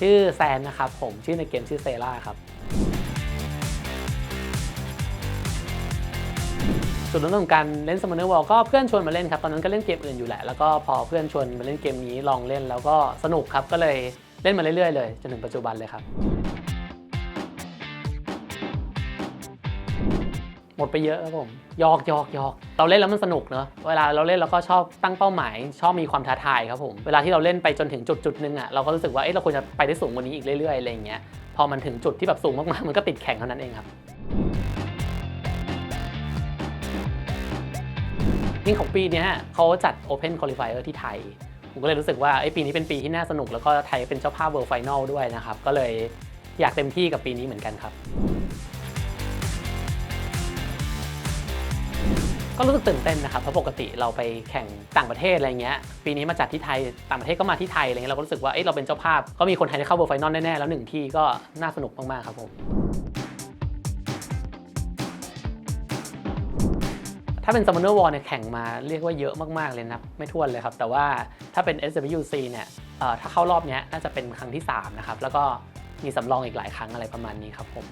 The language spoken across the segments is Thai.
ชื่อแซนนะครับผมชื่อในเกมชื่อเซล่าครับจุดเริ่มต้นของการเล่น Summoner Wall ก็เพื่อนชวนมาเล่นครับ ตอนนั้นก็เล่นเกมอื่นอยู่แหละ แล้วก็พอเพื่อนชวนมาเล่นเกมนี้ลองเล่นแล้วก็สนุกครับ ก็เลยเล่นมาเรื่อยๆเลยจนถึงปัจจุบันเลยครับ หมดไปเยอะครับผมยอกยอกยอกเราเล่นแล้วมันสนุกเนอะเวลาเราเล่นเราก็ชอบตั้งเป้าหมาย ชอบมีความท้าทายครับผมเวลาที่เราเล่นไปจนถึงจุดจุดหนึงอะเราก็รู้สึกว่าเอ๊ะเราควรจะไปได้สูงกว่านี้อีกเรื่อยๆอะไรอย่างเงี้ยพอมันถึงจุดที่แบบสูงมากๆมันก็ติดแข่งเท่านั้นเองครับยิ่งของปีนี้เขาจัด Open Qualifier ที่ไทย ผมก็เลยรู้สึกว่าเอ้ปีนี้เป็นปีที่น่าสนุก แล้วก็ไทยเป็นเจ้าภาพ World Final ด้วยนะครับ ก็เลยอยากเต็มที่กับปีนี้เหมือนกันครับ ก็รู้สึกตื่นเต้นนะครับเพราะปกติเราไปแข่งต่างประเทศอะไรเงี้ยปีนี้มาจัดที่ไทยต่างประเทศก็มาที่ไทยอะไรเงี้ยเราก็รู้สึกว่าเอ้ยเราเป็นเจ้าภาพ ก็มีคนไทยได้เข้าเบอร์ไฟนอลแน่ๆแล้วหนึ่งที่ก็น่าสนุกมากๆครับผมถ้าเป็น Summoner War เนี่ยแข่งมาเรียกว่าเยอะมาก ๆ เลยนะไม่ท้วนเลยครับ แต่ว่าถ้าเป็น SWC เนี่ยเอ่อถ้าเข้ารอบเนี้ยน่าจะเป็นครั้งที่ 3 นะครับ แล้วก็มีสำรองอีกหลายครั้งอะไรประมาณนี้ครับผม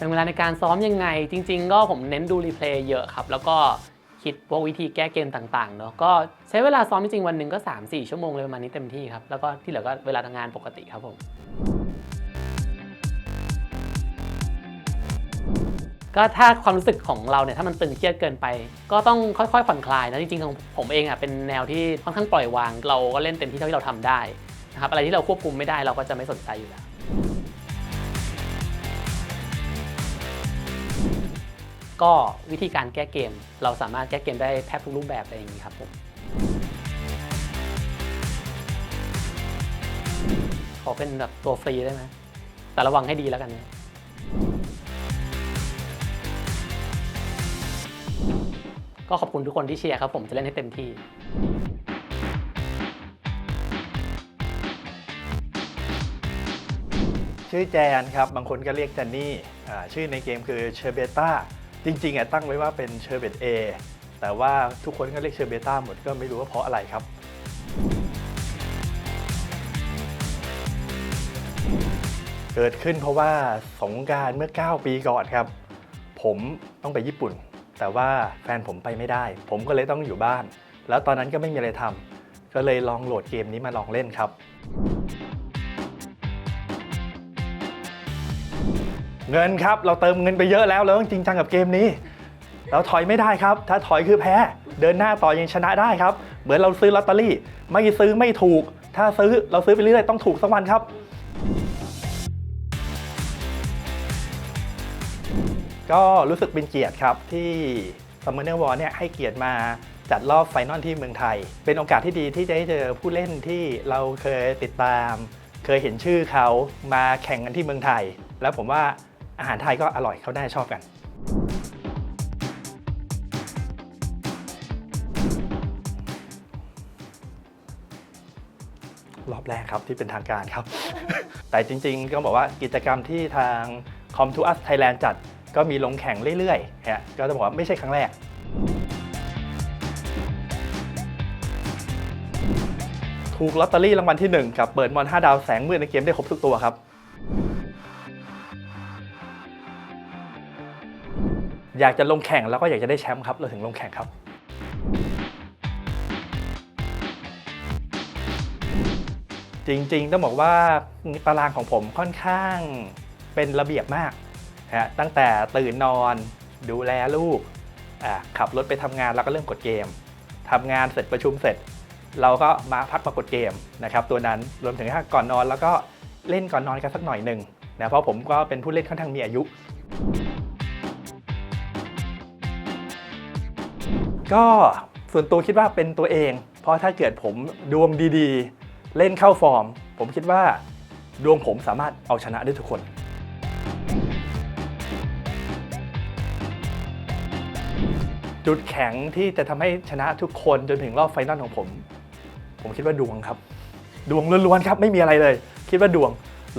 เป็นเวลาในการซ้อมยังไง จริง ๆ ก็ผมเน้นดูรีเพลย์เยอะครับ แล้วก็คิดพวกวิธีแก้เกมต่างๆเนาะก็ใช้เวลาซ้อมจริงๆวันหนึ่งก็ 3-4 ชั่วโมงเลยประมาณนี้เต็มที่ครับ แล้วก็ที่เหลือก็เวลาทำงานปกติครับผม ก็ถ้าความรู้สึกของเราเนี่ยถ้ามันตึงเครียดเกินไป ก็ต้องค่อยๆผ่อนคลายนะจริงๆของผมเองอะเป็นแนวที่ค่อนข้างปล่อยวาง เราก็เล่นเต็มที่เท่าที่เราทำได้นะครับอะไรที่เราควบคุมไม่ได้เราก็จะไม่สนใจอยู่แล้ว ก็วิธีการแก้เกม เราสามารถแก้เกมได้แทบทุกรูปแบบเลยอย่างนี้ครับผมขอเป็นแบบตัวฟรีได้ไหมแต่ระวังให้ดีแล้วกันก็ขอบคุณทุกคนที่เชียร์ครับผมจะเล่นให้เต็มที่ชื่อแจนครับ บางคนก็เรียกแจนนี่ชื่อในเกมคือเชอร์เบต้า จริงๆอะตั้งไว้ว่าเป็นเชอร์เบตเอแต่ว่าทุกคนก็เรียกเชอร์เบต้าหมดก็ไม่รู้ว่าเพราะอะไรครับ เกิดขึ้นเพราะว่าสงการเมื่อ 9 ปีก่อนครับ ผมต้องไปญี่ปุ่น แต่ว่าแฟนผมไปไม่ได้ ผมก็เลยต้องอยู่บ้าน แล้วตอนนั้นก็ไม่มีอะไรทำก็เลยลองโหลดเกมนี้มาลองเล่นครับ เงินครับ เราเติมเงินไปเยอะแล้วเราต้องจริงจังกับเกมนี้ เราถอยไม่ได้ครับ ถ้าถอยคือแพ้ เดินหน้าต่อยังชนะได้ครับ เหมือนเราซื้อลอตเตอรี่ ไม่ซื้อไม่ถูก ถ้าซื้อเราซื้อไปเรื่อยๆต้องถูกสักวันครับ ก็รู้สึกเป็นเกียรติครับที่ Summoner War เนี่ยให้เกียรติมาจัดรอบไฟนอลที่เมืองไทย เป็นโอกาสที่ดีที่จะได้เจอผู้เล่นที่เราเคยติดตาม เคยเห็นชื่อเขามาแข่งกันที่เมืองไทย แล้วผมว่า อาหารไทยก็อร่อยเขาได้ชอบกันรอบแรกครับที่เป็นทางการครับ แต่จริงๆ ก็บอกว่ากิจกรรมที่ทาง Com to Us Thailand จัดก็มีลงแข่งเรื่อยๆฮะก็จะบอกว่าไม่ใช่ครั้งแรก ถูกลอตเตอรี่รางวัลที่ 1 กับเปิดมอน 5 ดาวแสงมืดในเกมได้ครบทุกตัวครับ อยากจะลงแข่งแล้วก็อยากจะได้แชมป์ครับเราถึงลงแข่งครับ จริงๆ ต้องบอกว่าตารางของผมค่อนข้างเป็นระเบียบมากฮะตั้งแต่ตื่นนอนดูแลลูกขับรถไปทำงานแล้วก็เริ่มกดเกมทำงานเสร็จประชุมเสร็จ เราก็มาพักมากดเกมนะครับตัวนั้นรวมถึงถ้าก่อนนอนแล้วก็เล่นก่อนนอนกันสักหน่อยหนึ่งนะเพราะผมก็เป็นผู้เล่นค่อนข้างมีอายุ ก็ส่วนตัวคิดว่าเป็นตัวเอง เพราะถ้าเกิดผมดวงดีๆ เล่นเข้าฟอร์ม ผมคิดว่าดวงผมสามารถเอาชนะได้ทุกคน จุดแข็งที่จะทำให้ชนะทุกคนจนถึงรอบไฟนอลของผม ผมคิดว่าดวงครับ ดวงล้วนๆครับไม่มีอะไรเลย คิดว่าดวง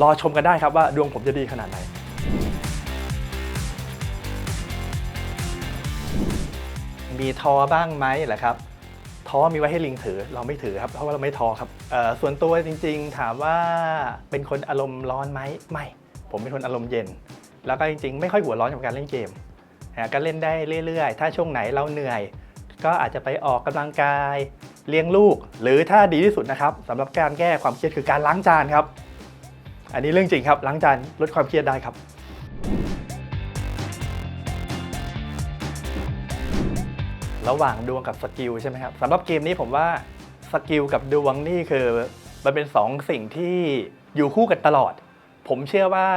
รอชมกันได้ครับว่าดวงผมจะดีขนาดไหน มีทอบ้างไหมเหรอครับท้อมีไว้ให้ลิงถือเราไม่ถือครับเพราะว่าเราไม่ท้อครับส่วนตัวจริงๆ ถามว่าเป็นคนอารมณ์ร้อนไหมไม่ ผมเป็นคนอารมณ์เย็น แล้วก็จริงๆ ไม่ค่อยหัวร้อนกับการเล่นเกมนะก็เล่นได้เรื่อยๆ ถ้าช่วงไหนเราเหนื่อย ก็อาจจะไปออกกำลังกายเลี้ยงลูก หรือถ้าดีที่สุดนะครับสำหรับการแก้ความเครียดคือการล้างจานครับ อันนี้เรื่องจริงครับล้างจานลดความเครียดได้ครับ ระหว่างดวงกับสกิลใช่ไหมครับสำหรับเกมนี้ผมว่าสกิลกับดวงนี่คือมันเป็นสองสิ่งที่อยู่คู่กันตลอด ผมเชื่อว่า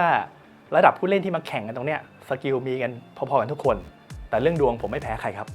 ระดับผู้เล่นที่มาแข่งกันตรงเนี้ยสกิลมีกันพอๆกันทุกคน แต่เรื่องดวงผมไม่แพ้ใครครับ